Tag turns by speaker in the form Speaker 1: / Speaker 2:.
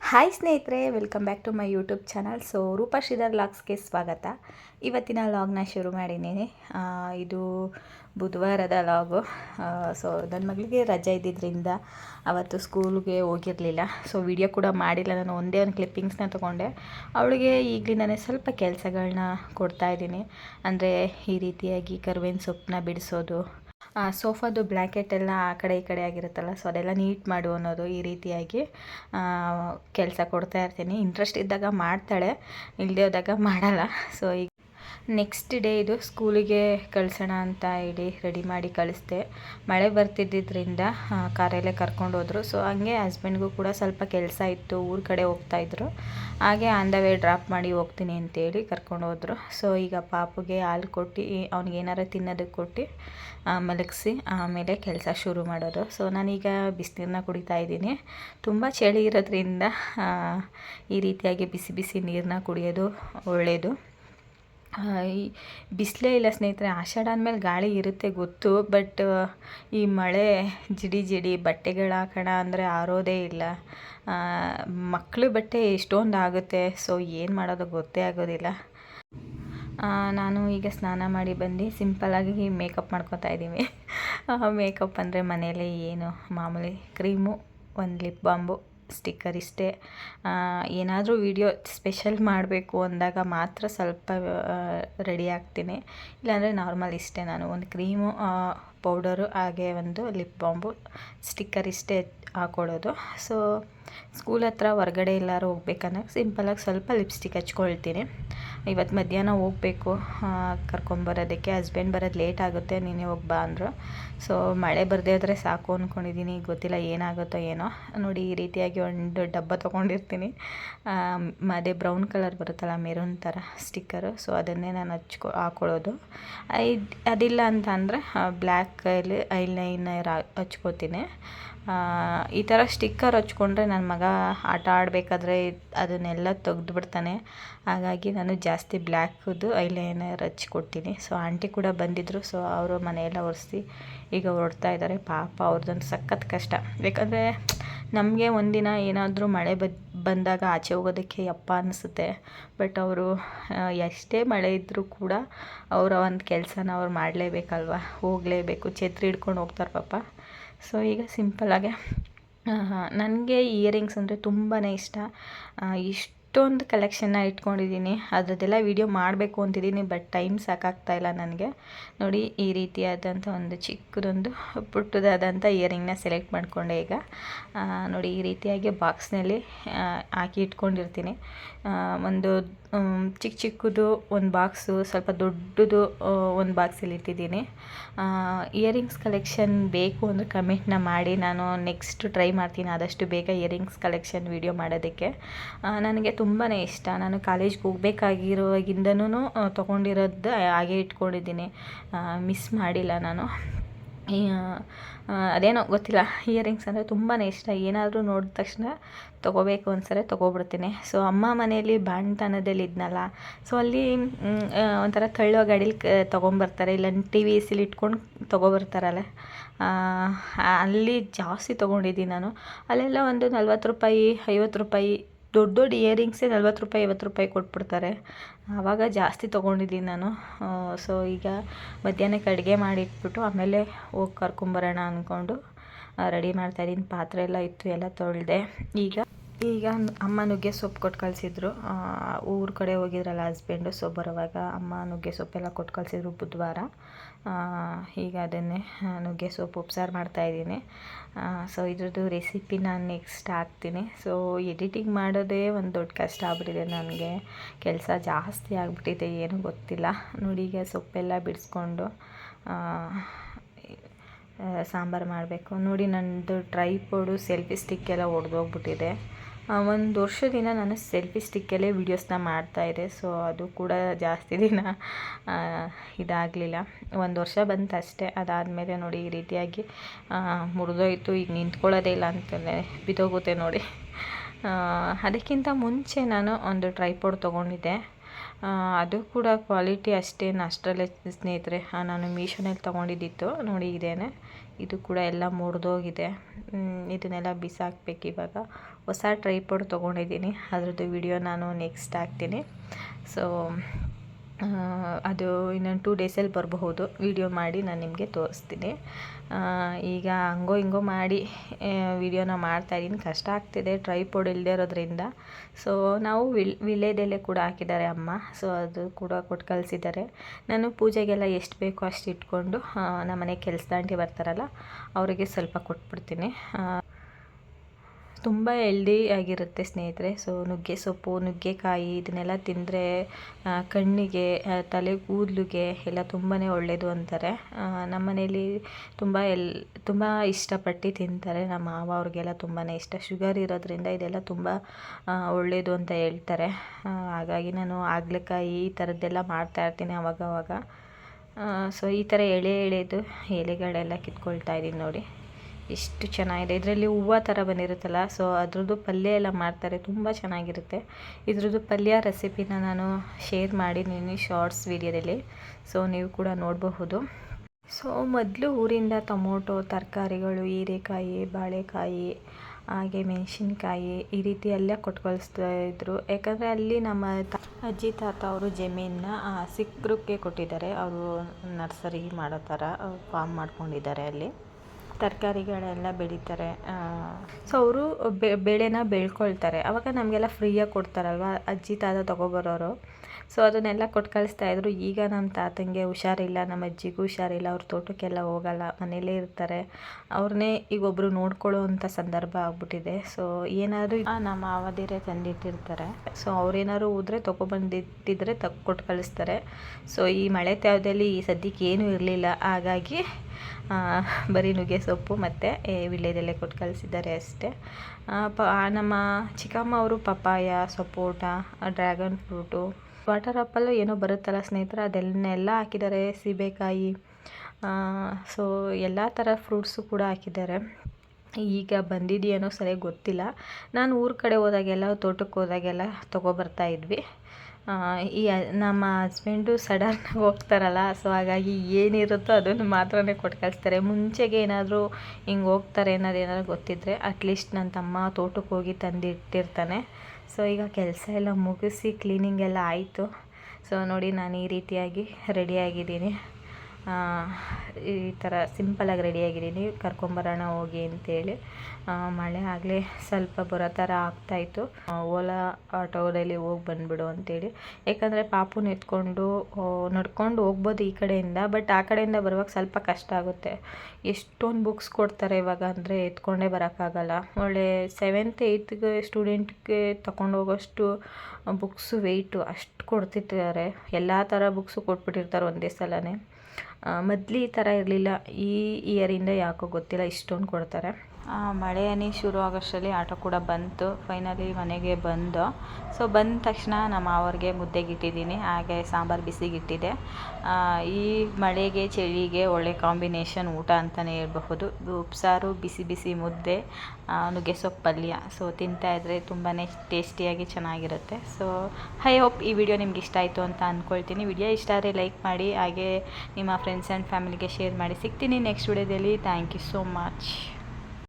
Speaker 1: Hi ಸ್ನೇಹಿತರೆ welcome back to my YouTube channel so Rupa Shridhar ಲಾಗ್ಸ್ಗೆ ಸ್ವಾಗತ. ಇವತ್ತಿನ ಲಾಗ್ನ ಶುರು ಮಾಡಿದ್ದೀನಿ. ಇದು ಬುಧವಾರದ ಲಾಗು ಸೊ ನನ್ನ ಮಗಳಿಗೆ ರಜೆ ಇದ್ದಿದ್ದರಿಂದ ಅವತ್ತು ಸ್ಕೂಲ್ಗೆ ಹೋಗಿರಲಿಲ್ಲ. ಸೊ ವಿಡಿಯೋ ಕೂಡ ಮಾಡಿಲ್ಲ. ನಾನು ಒಂದೇ ಒಂದು ಕ್ಲಿಪ್ಪಿಂಗ್ಸ್ನ ತೊಗೊಂಡೆ. ಅವಳಿಗೆ ಈಗಲಿಂದನೇ ಸ್ವಲ್ಪ ಕೆಲಸಗಳನ್ನ ಕೊಡ್ತಾಯಿದ್ದೀನಿ ಅಂದರೆ ಈ ರೀತಿಯಾಗಿ ಕರ್ವೇನ ಸೊಪ್ಪನ್ನ ಬಿಡಿಸೋದು ಸೋಫಾದು ಬ್ಲ್ಯಾಂಕೆಟ್ ಎಲ್ಲ ಆ ಕಡೆ ಈ ಕಡೆ ಆಗಿರುತ್ತಲ್ಲ ಸೊ ಅದೆಲ್ಲ ನೀಟ್ ಮಾಡು ಅನ್ನೋದು ಈ ರೀತಿಯಾಗಿ ಕೆಲಸ ಕೊಡ್ತಾ ಇರ್ತೀನಿ. ಇಂಟ್ರೆಸ್ಟ್ ಇದ್ದಾಗ ಮಾಡ್ತಾಳೆ ಇಲ್ಲದೆ ಹೋದಾಗ ಮಾಡಲ್ಲ. ಸೊ ಈಗ ನೆಕ್ಸ್ಟ್ ಡೇ ಇದು ಸ್ಕೂಲಿಗೆ ಕಳಿಸೋಣ ಅಂತ ಹೇಳಿ ರೆಡಿ ಮಾಡಿ ಕಳಿಸ್ದೆ. ಮಳೆ ಬರ್ತಿದ್ದಿದ್ದರಿಂದ ಆ, ಕಾರಲ್ಲೇ ಕರ್ಕೊಂಡು ಹೋದರು. ಸೊ ಹಂಗೆ ಹಸ್ಬೆಂಡ್ಗೂ ಕೂಡ ಸ್ವಲ್ಪ ಕೆಲಸ ಇತ್ತು. ಊರ ಕಡೆ ಹೋಗ್ತಾಯಿದ್ರು ಹಾಗೆ ಆನ್ ದ ವೇ ಡ್ರಾಪ್ ಮಾಡಿ ಹೋಗ್ತೀನಿ ಅಂತೇಳಿ ಕರ್ಕೊಂಡು ಹೋದ್ರು. ಸೊ ಈಗ ಪಾಪುಗೆ ಹಾಲು ಕೊಟ್ಟು ಅವ್ನಿಗೆ ಏನಾರು ತಿನ್ನೋದಕ್ಕೆ ಕೊಟ್ಟು ಮಲಗಿಸಿ ಆಮೇಲೆ ಕೆಲಸ ಶುರು ಮಾಡೋದು. ಸೊ ನಾನೀಗ ಬಿಸಿನೀರನ್ನ ಕುಡಿತಾ ಇದ್ದೀನಿ. ತುಂಬ ಚಳಿ ಇರೋದ್ರಿಂದ ಈ ರೀತಿಯಾಗಿ ಬಿಸಿ ಬಿಸಿ ನೀರನ್ನ ಕುಡಿಯೋದು ಒಳ್ಳೆಯದು ಈ ಬಿಸಿಲೇ ಇಲ್ಲ ಸ್ನೇಹಿತರೆ, ಆಷಾಢ ಅಂದಮೇಲೆ ಗಾಳಿ ಇರುತ್ತೆ ಗೊತ್ತು, ಬಟ್, ಈ ಮಳೆ ಜಿಡಿ ಜಿಡಿ, ಬಟ್ಟೆಗಳು ಹಾಕೋಣ ಅಂದರೆ ಆರೋದೇ ಇಲ್ಲ. ಮಕ್ಕಳು ಬಟ್ಟೆ ಎಷ್ಟೊಂದು ಆಗುತ್ತೆ, ಸೊ ಏನು ಮಾಡೋದು ಗೊತ್ತೇ ಆಗೋದಿಲ್ಲ. ನಾನು ಈಗ ಸ್ನಾನ ಮಾಡಿ ಬಂದು ಸಿಂಪಲ್ಲಾಗಿ ಮೇಕಪ್ ಮಾಡ್ಕೊತಾ ಇದ್ದೀವಿ ಮೇಕಪ್ ಅಂದರೆ ಮನೆಯಲ್ಲಿ ಏನು, ಮಾಮೂಲಿ ಕ್ರೀಮು, ಒಂದು ಲಿಪ್ ಬಾಂಬು. ಸ್ಟಿಕ್ಕರ್ ಇಷ್ಟೇ. ಏನಾದರೂ ವಿಡಿಯೋ ಸ್ಪೆಷಲ್ ಮಾಡಬೇಕು ಅಂದಾಗ ಮಾತ್ರ ಸ್ವಲ್ಪ ರೆಡಿ ಆಗ್ತೀನಿ. ಇಲ್ಲಾಂದರೆ ನಾರ್ಮಲ್ ಇಷ್ಟೇ ನಾನು. ಒಂದು ಕ್ರೀಮು ಪೌಡರು, ಹಾಗೆ ಒಂದು ಲಿಪ್ ಬಾಂಬು, ಸ್ಟಿಕ್ಕರ್ ಇಷ್ಟೇ ಹಾಕೊಳ್ಳೋದು ಸೊ, ಸ್ಕೂಲ್ ಹತ್ರ ಹೊರ್ಗಡೆ ಎಲ್ಲರೂ ಹೋಗ್ಬೇಕಂದಾಗ ಸಿಂಪಲಾಗಿ ಸ್ವಲ್ಪ ಲಿಪ್ಸ್ಟಿಕ್ ಹಚ್ಕೊಳ್ತೀನಿ. ಇವತ್ತು ಮಧ್ಯಾಹ್ನ ಹೋಗಬೇಕು ಕರ್ಕೊಂಬರೋದಕ್ಕೆ ಹಸ್ಬೆಂಡ್ ಬರೋದು ಲೇಟ್ ಆಗುತ್ತೆ, ನೀನೇ ಹೋಗಿ ಬಾ ಅಂದರು. ಸೊ ಮಳೆ ಬರದೇ ಹೋದರೆ ಸಾಕು ಅಂದ್ಕೊಂಡಿದ್ದೀನಿ ಗೊತ್ತಿಲ್ಲ ಏನಾಗುತ್ತೋ ಏನೋ. ನೋಡಿ, ಈ ರೀತಿಯಾಗಿ ಒಂದು ಡಬ್ಬ ತೊಗೊಂಡಿರ್ತೀನಿ. ಅದೇ ಬ್ರೌನ್ ಕಲರ್ ಬರುತ್ತಲ್ಲ ಮೆರೂನ್ ಥರ ಸ್ಟಿಕ್ಕರು ಸೊ ಅದನ್ನೇ ನಾನು ಹಚ್ಕೊ, ಹಾಕೊಳ್ಳೋದು. ಐ ಅದಿಲ್ಲ ಅಂತ ಅಂದರೆ ಬ್ಲ್ಯಾಕಲ್ಲಿ ಐಲೈನರ್ ಹಚ್ಕೋತೀನಿ. ಈ ಥರ ಸ್ಟಿಕ್ಕರ್ ಹಚ್ಕೊಂಡ್ರೆ ನನ್ನ ಮಗ ಆಟ ಆಡಬೇಕಾದ್ರೆ ಅದನ್ನೆಲ್ಲ ತೆಗ್ದು ಬಿಡ್ತಾನೆ ಹಾಗಾಗಿ ನಾನು ಜಾಸ್ತಿ ಬ್ಲ್ಯಾಕದು ಐಲೈನರ್ ಹಚ್ಕೊಡ್ತೀನಿ. ಸೊ ಆಂಟಿ ಕೂಡ ಬಂದಿದ್ದರು ಸೊ ಅವರು ಮನೆಯೆಲ್ಲ ಒರೆಸಿ ಈಗ ಹೊರಡ್ತಾ ಇದ್ದಾರೆ. ಪಾಪ ಅವ್ರದ್ದೊಂದು ಸಖತ್ ಕಷ್ಟ. ಯಾಕಂದರೆ ನಮಗೆ ಒಂದಿನ ಏನಾದರೂ ಮಳೆ ಬದ್ ಬಂದಾಗ ಆಚೆ ಹೋಗೋದಕ್ಕೆ ಯಪ್ಪ ಅನಿಸುತ್ತೆ. ಬಟ್ ಅವರು ಎಷ್ಟೇ ಮಳೆ ಇದ್ದರೂ ಕೂಡ ಅವರ ಒಂದು ಕೆಲಸನ ಅವ್ರು ಮಾಡಲೇಬೇಕಲ್ವ? ಹೋಗಲೇಬೇಕು. ಛತ್ರಿ ಹಿಡ್ಕೊಂಡು ಹೋಗ್ತಾರೆ ಪಾಪ. ಸೊ ಈಗ ಸಿಂಪಲ್ಲಾಗೆ ನನಗೆ ಇಯರಿಂಗ್ಸ್ ಅಂದರೆ ತುಂಬಾ ಇಷ್ಟ. ಆ, ಇಷ್ಟೊಂದು ಕಲೆಕ್ಷನ್ನ ಇಟ್ಕೊಂಡಿದ್ದೀನಿ. ಅದರದ್ದೆಲ್ಲ ವೀಡಿಯೋ ಮಾಡಬೇಕು ಅಂತಿದ್ದೀನಿ ಬಟ್ ಟೈಮ್ ಸಾಕಾಗ್ತಾ ಇಲ್ಲ ನನಗೆ. ನೋಡಿ, ಈ ರೀತಿಯಾದಂಥ ಒಂದು ಚಿಕ್ಕದೊಂದು ಪುಟ್ಟದಾದಂಥ ಇಯರಿಂಗ್ನ ಸೆಲೆಕ್ಟ್ ಮಾಡಿಕೊಂಡೆ ಈಗ. ನೋಡಿ, ಈ ರೀತಿಯಾಗಿ ಬಾಕ್ಸ್ನಲ್ಲಿ ಹಾಕಿ ಇಟ್ಕೊಂಡಿರ್ತೀನಿ. ಒಂದು ಚಿಕ್ಕ ಚಿಕ್ಕದು ಒಂದು ಬಾಕ್ಸು, ಸ್ವಲ್ಪ ದೊಡ್ಡದು ಒಂದು ಬಾಕ್ಸಲ್ಲಿ ಇಟ್ಟಿದ್ದೀನಿ. ಇಯರಿಂಗ್ಸ್ ಕಲೆಕ್ಷನ್ ಬೇಕು ಅಂದರೆ ಕಮೆಂಟ್ನ ಮಾಡಿ. ನಾನು ನೆಕ್ಸ್ಟ್ ಟ್ರೈ ಮಾಡ್ತೀನಿ. ಆದಷ್ಟು ಬೇಗ ಇಯರಿಂಗ್ಸ್ ಕಲೆಕ್ಷನ್ ವಿಡಿಯೋ ಮಾಡೋದಕ್ಕೆ. ನನಗೆ ತುಂಬಾ ಇಷ್ಟ. ನಾನು ಕಾಲೇಜ್ಗೆ ಹೋಗ್ಬೇಕಾಗಿರೋವಾಗಿಂದನೂ ತೊಗೊಂಡಿರೋದು ಹಾಗೆ ಇಟ್ಕೊಂಡಿದ್ದೀನಿ. ಮಿಸ್ ಮಾಡಿಲ್ಲ ನಾನು. ಅದೇನೋ ಗೊತ್ತಿಲ್ಲ ಇಯರಿಂಗ್ಸ್ ಅಂದರೆ ತುಂಬಾ ಇಷ್ಟ. ಏನಾದರೂ ನೋಡಿದ ತಕ್ಷಣ ತೊಗೋಬೇಕು ಅನ್ಸರೆ ತೊಗೊಬಿಡ್ತೀನಿ. ಸೊ ಅಮ್ಮ ಮನೆಯಲ್ಲಿ ಬಾಣ್ತನದಲ್ಲಿ ಇದ್ನಲ್ಲ ಸೊ ಅಲ್ಲಿ ಒಂಥರ ತಳ್ಳೋ ಗಾಡೀಲಿ ಕ, ತೊಗೊಂಬರ್ತಾರೆ. ಇಲ್ಲ ಟಿ ವಿ ಸಿಲಿ ಇಟ್ಕೊಂಡು ತೊಗೊಬರ್ತಾರಲ್ಲ. ಅಲ್ಲಿ ಜಾಸ್ತಿ ತೊಗೊಂಡಿದ್ದೀನಿ ನಾನು. ಅಲ್ಲೆಲ್ಲ ಒಂದು ನಲ್ವತ್ತು ರೂಪಾಯಿ, ಐವತ್ತು ರೂಪಾಯಿ ದೊಡ್ಡ ದೊಡ್ಡ ಇಯರಿಂಗ್ಸೇ ನಲ್ವತ್ತು ರೂಪಾಯಿ, ಐವತ್ತು ರೂಪಾಯಿ ಕೊಟ್ಬಿಡ್ತಾರೆ. ಆವಾಗ ಜಾಸ್ತಿ ತೊಗೊಂಡಿದ್ದೀನಿ ನಾನು. ಸೊ ಈಗ ಮಧ್ಯಾಹ್ನಕ್ಕೆ ಅಡುಗೆ ಮಾಡಿಟ್ಬಿಟ್ಟು ಆಮೇಲೆ ಹೋಗಿ ಕರ್ಕೊಂಬರೋಣ ಅಂದ್ಕೊಂಡು ರೆಡಿ ಮಾಡ್ತಾಯಿದ್ದೀನಿ ಪಾತ್ರೆ ಎಲ್ಲ ಇತ್ತು, ಎಲ್ಲ ತೊಳೆದೆ. ಈಗ ಈಗ ಅಮ್ಮ ನುಗ್ಗೆ ಸೊಪ್ಪು ಕೊಟ್ಟು ಕಳಿಸಿದ್ರು. ಊರ ಕಡೆ ಹೋಗಿದ್ರಲ್ಲ ಹಸ್ಬೆಂಡು ಸೊ ಬರುವಾಗ ಅಮ್ಮ ನುಗ್ಗೆ ಸೊಪ್ಪೆಲ್ಲ ಕೊಟ್ಟು ಕಳಿಸಿದ್ರು ಬುಧವಾರ. ಈಗ ಅದನ್ನೇ ನುಗ್ಗೆ ಸೊಪ್ಪು ಉಪ್ಸಾರು ಮಾಡ್ತಾಯಿದ್ದೀನಿ ಸೊ ಇದ್ರದ್ದು ರೆಸಿಪಿ ನಾನು ನೆಕ್ಸ್ಟ್ ಹಾಕ್ತೀನಿ. ಸೊ ಎಡಿಟಿಂಗ್ ಮಾಡೋದೇ ಒಂದು ದೊಡ್ಡ ಕಷ್ಟ ಆಗ್ಬಿಟ್ಟಿದೆ ನನಗೆ. ಕೆಲಸ ಜಾಸ್ತಿ ಆಗಿಬಿಟ್ಟಿದೆ, ಏನೂ ಗೊತ್ತಿಲ್ಲ. ನೋಡಿ ಈಗ ಸೊಪ್ಪೆಲ್ಲ ಬಿಡಿಸ್ಕೊಂಡು ಸಾಂಬಾರು ಮಾಡಬೇಕು. ನೋಡಿ ನನ್ನದು ಟ್ರೈಪೋಡು ಸೆಲ್ಫಿ ಸ್ಟಿಕ್ ಎಲ್ಲ ಒಡೆದೋಗ್ಬಿಟ್ಟಿದೆ. ಒಂದು ವರ್ಷದಿಂದ ನಾನು ಸೆಲ್ಫಿ ಸ್ಟಿಕ್ಕಲ್ಲೇ ವೀಡಿಯೋಸ್ನ ಮಾಡ್ತಾಯಿದ್ದೆ ಸೊ ಅದು ಕೂಡ ಜಾಸ್ತಿ ದಿನ ಇದಾಗಲಿಲ್ಲ. ಒಂದು ವರ್ಷ ಬಂತು ಅಷ್ಟೇ ಅದಾದಮೇಲೆ ನೋಡಿ ಈ ರೀತಿಯಾಗಿ ಮುರಿದೋಯ್ತು. ಈಗ ನಿಂತ್ಕೊಳ್ಳೋದೇ ಇಲ್ಲ ಅಂತಲೇ ಬಿದ್ದೋಗುತ್ತೆ ನೋಡಿ. ಅದಕ್ಕಿಂತ ಮುಂಚೆ ನಾನು ಒಂದು ಟ್ರೈಪೋಡ್ ತೊಗೊಂಡಿದ್ದೆ. ಅದು ಕೂಡ ಕ್ವಾಲಿಟಿ ಅಷ್ಟೇನು ಅಷ್ಟರಲ್ಲೇ ಸ್ನೇಹಿತರೆ. ನಾನು ಮೀಶೋನಲ್ಲಿ ತೊಗೊಂಡಿದ್ದಿತ್ತು. ನೋಡಿ, ಇದೇನೆ. ಇದು ಕೂಡ ಎಲ್ಲ ಮುರಿದೋಗಿದೆ. ಇದನ್ನೆಲ್ಲ ಬಿಸಾಕ್ಬೇಕು ಇವಾಗ. ಹೊಸ ಟ್ರೈಪೋಡ್ ತೊಗೊಂಡಿದ್ದೀನಿ. ಅದರದ್ದು ವಿಡಿಯೋ ನಾನು ನೆಕ್ಸ್ಟ್ ಹಾಕ್ತೀನಿ. ಸೊ ಅದು ಇನ್ನೊಂದು ಟೂ ಡೇಸಲ್ಲಿ ಬರಬಹುದು. ವಿಡಿಯೋ ಮಾಡಿ ನಾನು ನಿಮಗೆ ತೋರಿಸ್ತೀನಿ. ಈಗ ಹಂಗೋ ಹಿಂಗೋ ಮಾಡಿ ವಿಡಿಯೋನ ಮಾಡ್ತಾಯಿದ್ದೀನಿ ಕಷ್ಟ ಆಗ್ತಿದೆ ಟ್ರೈಪೋಡ್ ಇಲ್ಲದೆ ಇರೋದ್ರಿಂದ. ಸೊ ನಾವು ವಿಲ್ ವಿಲೇದೆಲೆ ಕೂಡ ಹಾಕಿದ್ದಾರೆ ಅಮ್ಮ. ಸೊ ಅದು ಕೂಡ ಕೊಟ್ಟು ಕಳಿಸಿದ್ದಾರೆ. ನಾನು ಪೂಜೆಗೆಲ್ಲ ಎಷ್ಟು ಬೇಕೋ ಅಷ್ಟು ಇಟ್ಕೊಂಡು ನಮ್ಮ ಮನೆ ಕೆಲಸದಾಂಟಿ ಬರ್ತಾರಲ್ಲ, ಅವರಿಗೆ ಸ್ವಲ್ಪ ಕೊಟ್ಬಿಡ್ತೀನಿ. ತುಂಬ ಎಲ್ದಿ ಆಗಿರುತ್ತೆ ಸ್ನೇಹಿತರೆ. ಸೊ ನುಗ್ಗೆ ಸೊಪ್ಪು, ನುಗ್ಗೆಕಾಯಿ ಇದನ್ನೆಲ್ಲ ತಿಂದರೆ ಕಣ್ಣಿಗೆ ತಲೆ, ಕೂದಲಿಗೆ ಎಲ್ಲ ತುಂಬಾ ಒಳ್ಳೆಯದು ಅಂತಾರೆ. ನಮ್ಮ ಮನೇಲಿ ತುಂಬ ಎಲ್, ತುಂಬ ಇಷ್ಟಪಟ್ಟು ತಿಂತಾರೆ. ನಮ್ಮ ಮಾವ ಅವ್ರಿಗೆಲ್ಲ ತುಂಬಾ ಇಷ್ಟ. ಶುಗರ್ ಇರೋದ್ರಿಂದ ಇದೆಲ್ಲ ತುಂಬ ಒಳ್ಳೆಯದು ಅಂತ ಹೇಳ್ತಾರೆ. ಹಾಗಾಗಿ ನಾನು ಹಾಗಲಕಾಯಿ ಈ ಥರದ್ದೆಲ್ಲ ಮಾಡ್ತಾಯಿರ್ತೀನಿ ಅವಾಗವಾಗ. ಸೊ ಈ ಥರ ಎಳೆ ಎಳೆದು ಎಲೆಗಳೆಲ್ಲ ಕಿತ್ಕೊಳ್ತಾ ಇದ್ದೀನಿ ನೋಡಿ. ಎಷ್ಟು ಚೆನ್ನಾಗಿದೆ. ಇದರಲ್ಲಿ ಹೂವು ಥರ ಬಂದಿರುತ್ತಲ್ಲ ಸೊ ಅದ್ರದ್ದು ಪಲ್ಯ ಎಲ್ಲ ಮಾಡ್ತಾರೆ, ತುಂಬ ಚೆನ್ನಾಗಿರುತ್ತೆ. ಇದ್ರದ್ದು ಪಲ್ಯ ರೆಸಿಪಿನ ನಾನು ಶೇರ್ ಮಾಡಿದ್ದೀನಿ ಶಾರ್ಟ್ಸ್ ವೀಡಿಯೋದಲ್ಲಿ ಸೊ ನೀವು ಕೂಡ ನೋಡಬಹುದು. ಸೊ ಮೊದಲು ಊರಿಂದ ಟೊಮೊಟೊ, ತರಕಾರಿಗಳು, ಹೀರೆಕಾಯಿ, ಬಾಳೆಕಾಯಿ, ಹಾಗೆ ಮೆಣಸಿನ್ಕಾಯಿ ಈ ರೀತಿ ಎಲ್ಲ ಕೊಟ್ಟು ಇದ್ರು. ಯಾಕಂದರೆ ಅಲ್ಲಿ ನಮ್ಮ ಅಜ್ಜಿ ತಾತ ಅವರು ಜಮೀನನ್ನ ಸಿಕ್ಕರಕ್ಕೆ ಕೊಟ್ಟಿದ್ದಾರೆ. ಅವರು ನರ್ಸರಿ ಮಾಡೋ ಥರ ಫಾರ್ಮ್ ಮಾಡ್ಕೊಂಡಿದ್ದಾರೆ ಅಲ್ಲಿ. ತರಕಾರಿಗಳೆಲ್ಲ ಬೆಳೀತಾರೆ. ಸೊ ಅವರು ಬೆಳೆನ ಬೆಳ್ಕೊಳ್ತಾರೆ. ಅವಾಗ ನಮಗೆಲ್ಲ ಫ್ರೀಯಾಗಿ ಕೊಡ್ತಾರಲ್ವ? ಅಜ್ಜಿ ತಾತ ತೊಗೊಬರೋರು. ಸೊ, ಅದನ್ನೆಲ್ಲ ಕೊಟ್ಟು ಕಳಿಸ್ತಾಯಿದ್ರು ಈಗ ನಮ್ಮ ತಾತಂಗೆ ಹುಷಾರಿಲ್ಲ ನಮ್ಮ ಅಜ್ಜಿಗೂ ಹುಷಾರಿಲ್ಲ, ಅವ್ರ ತೋಟಕ್ಕೆಲ್ಲ ಹೋಗಲ್ಲ, ಮನೇಲೇ ಇರ್ತಾರೆ. ಅವ್ರನ್ನೇ ಈಗ ಒಬ್ಬರು ನೋಡ್ಕೊಳ್ಳೋ ಅಂಥ ಸಂದರ್ಭ ಆಗ್ಬಿಟ್ಟಿದೆ. ಸೊ, ಏನಾದರೂ ನಮ್ಮ ಮಾವದಿರೇ ತಂದಿಟ್ಟಿರ್ತಾರೆ. ಸೊ, ಅವ್ರೇನಾದ್ರು ಹೋದ್ರೆ ತೊಗೊಬಂದಿಟ್ಟಿದ್ರೆ ತಕ್ ಕೊಟ್ಟು ಕಳಿಸ್ತಾರೆ. ಸೊ, ಈ ಮಳೆ ತ್ಯಾವದಲ್ಲಿ ಈ ಸದ್ಯಕ್ಕೆ ಏನೂ ಇರಲಿಲ್ಲ. ಹಾಗಾಗಿ ಬರೀ ನುಗ್ಗೆ ಸೊಪ್ಪು ಮತ್ತು ವಿಳ್ಯದೆಲೆ ಕೊಟ್ಟು ಕಳಿಸಿದ್ದಾರೆ ಅಷ್ಟೇ. ಪ ನಮ್ಮ ಚಿಕ್ಕಮ್ಮ ಅವರು papaya, sapota, dragon fruit water apple ಏನೋ ಬರುತ್ತಲ್ಲ ಸ್ನೇಹಿತರೆ, ಅದನ್ನೆಲ್ಲ ಹಾಕಿದ್ದಾರೆ ಸೀಬೆಕಾಯಿ. ಸೊ ಎಲ್ಲ ಥರ ಫ್ರೂಟ್ಸು ಕೂಡ ಹಾಕಿದ್ದಾರೆ. ಈಗ ಬಂದಿದೆಯೇನೋ ಸರಿಯಾಗಿ ಗೊತ್ತಿಲ್ಲ. ನಾನು ಊರ ಕಡೆ ಹೋದಾಗೆಲ್ಲ, ತೋಟಕ್ಕೆ ಹೋದಾಗೆಲ್ಲ ತೊಗೊಬರ್ತಾ ಇದ್ವಿ. ಈ ನಮ್ಮ ಹಸ್ಬೆಂಡು ಸಡನ್ ಹೋಗ್ತಾರಲ್ಲ ಸೊ ಹಾಗಾಗಿ ಏನಿರುತ್ತೋ ಅದನ್ನು ಮಾತ್ರನೇ ಕೊಟ್ಟು ಕಳಿಸ್ತಾರೆ ಮುಂಚೆಗೆ ಏನಾದರೂ ಹಿಂಗೆ ಹೋಗ್ತಾರೆ ಅನ್ನೋದು ಏನಾದ್ರು ಗೊತ್ತಿದ್ದರೆ ಅಟ್ಲೀಸ್ಟ್ ನನ್ನ ತಮ್ಮ ತೋಟಕ್ಕೆ ಹೋಗಿ ತಂದಿಟ್ಟಿರ್ತಾನೆ. ಸೊ ಈಗ ಕೆಲಸ ಎಲ್ಲ ಮುಗಿಸಿ ಕ್ಲೀನಿಂಗ್ ಎಲ್ಲ ಆಯಿತು. ಸೊ ನೋಡಿ ನಾನು ಈ ರೀತಿಯಾಗಿ ರೆಡಿಯಾಗಿದ್ದೀನಿ ಈ ಥರ ಸಿಂಪಲಾಗಿ ರೆಡಿಯಾಗಿದ್ದೀನಿ ಕರ್ಕೊಂಬರೋಣ ಹೋಗಿ ಅಂತೇಳಿ. ಮಳೆ ಆಗಲೇ ಸ್ವಲ್ಪ ಬರೋ ಥರ ಆಗ್ತಾಯಿತ್ತು ಓಲಾ ಆಟೋದಲ್ಲಿ ಹೋಗಿ ಬಂದುಬಿಡು ಅಂತೇಳಿ. ಯಾಕಂದರೆ ಪಾಪುನ ಎತ್ಕೊಂಡು ನಡ್ಕೊಂಡು ಹೋಗ್ಬೋದು ಈ ಕಡೆಯಿಂದ, ಬಟ್ ಆ ಕಡೆಯಿಂದ ಬರುವಾಗ ಸ್ವಲ್ಪ ಕಷ್ಟ ಆಗುತ್ತೆ. ಎಷ್ಟೊಂದು ಬುಕ್ಸ್ ಕೊಡ್ತಾರೆ ಇವಾಗ ಅಂದರೆ ಎತ್ಕೊಂಡೇ ಬರೋಕ್ಕಾಗಲ್ಲ. ಒಳ್ಳೆ ಸೆವೆಂತ್ ಏಯ್ತ್ಗೆ ಸ್ಟೂಡೆಂಟ್ಗೆ ತಗೊಂಡೋಗೋಷ್ಟು ಬುಕ್ಸು ವೆಯ್ಟು ಅಷ್ಟು ಕೊಡ್ತಿರ್ತಾರೆ. ಎಲ್ಲ ಥರ ಬುಕ್ಸು ಕೊಟ್ಬಿಟ್ಟಿರ್ತಾರೆ ಒಂದೇ ಸಲನೇ. ಮೊದ್ಲು ಈ ಥರ ಇರಲಿಲ್ಲ. ಈ ಇಯರಿಂದ ಯಾಕೋ ಗೊತ್ತಿಲ್ಲ ಇಷ್ಟೊಂದು ಕೊಡ್ತಾರೆ. ಮಳೆ ಹನಿ ಶುರು ಆಗೋಷ್ಟರಲ್ಲಿ ಆಟೋ ಕೂಡ ಬಂತು. ಫೈನಲಿ ಮನೆಗೆ ಬಂದು. ಸೊ ಬಂದ ತಕ್ಷಣ ನಮ್ಮ ಮಾವರಿಗೆ ಮುದ್ದೆಗೆ ಇಟ್ಟಿದ್ದೀನಿ ಹಾಗೆ ಸಾಂಬಾರು ಬಿಸಿಗಿಟ್ಟಿದೆ. ಈ ಮಳೆಗೆ, ಚಳಿಗೆ ಒಳ್ಳೆ ಕಾಂಬಿನೇಷನ್ ಊಟ ಅಂತಲೇ ಹೇಳ್ಬಹುದು. ಉಪ್ಸಾರು, ಬಿಸಿ ಬಿಸಿ ಮುದ್ದೆ ನುಗ್ಗೆಸೊಪ್ಪು ಪಲ್ಯ. ಸೊ ತಿಂತಾಯಿದ್ರೆ ತುಂಬಾ ಟೇಸ್ಟಿಯಾಗಿ ಚೆನ್ನಾಗಿರುತ್ತೆ. ಸೊ ಐ ಹೋಪ್ ಈ ವಿಡಿಯೋ ನಿಮ್ಗೆ ಇಷ್ಟ ಆಯಿತು ಅಂತ ಅಂದ್ಕೊಳ್ತೀನಿ ವಿಡಿಯೋ ಇಷ್ಟ ಆದರೆ ಲೈಕ್ ಮಾಡಿ, ಹಾಗೆ ನಿಮ್ಮ ಫ್ರೆಂಡ್ಸ್ ಆ್ಯಂಡ್ ಫ್ಯಾಮಿಲಿಗೆ ಶೇರ್ ಮಾಡಿ. ಸಿಗ್ತೀನಿ ನೆಕ್ಸ್ಟ್ ವಿಡಿಯೋದಲ್ಲಿ ಥ್ಯಾಂಕ್ ಯು ಸೋ ಮಚ್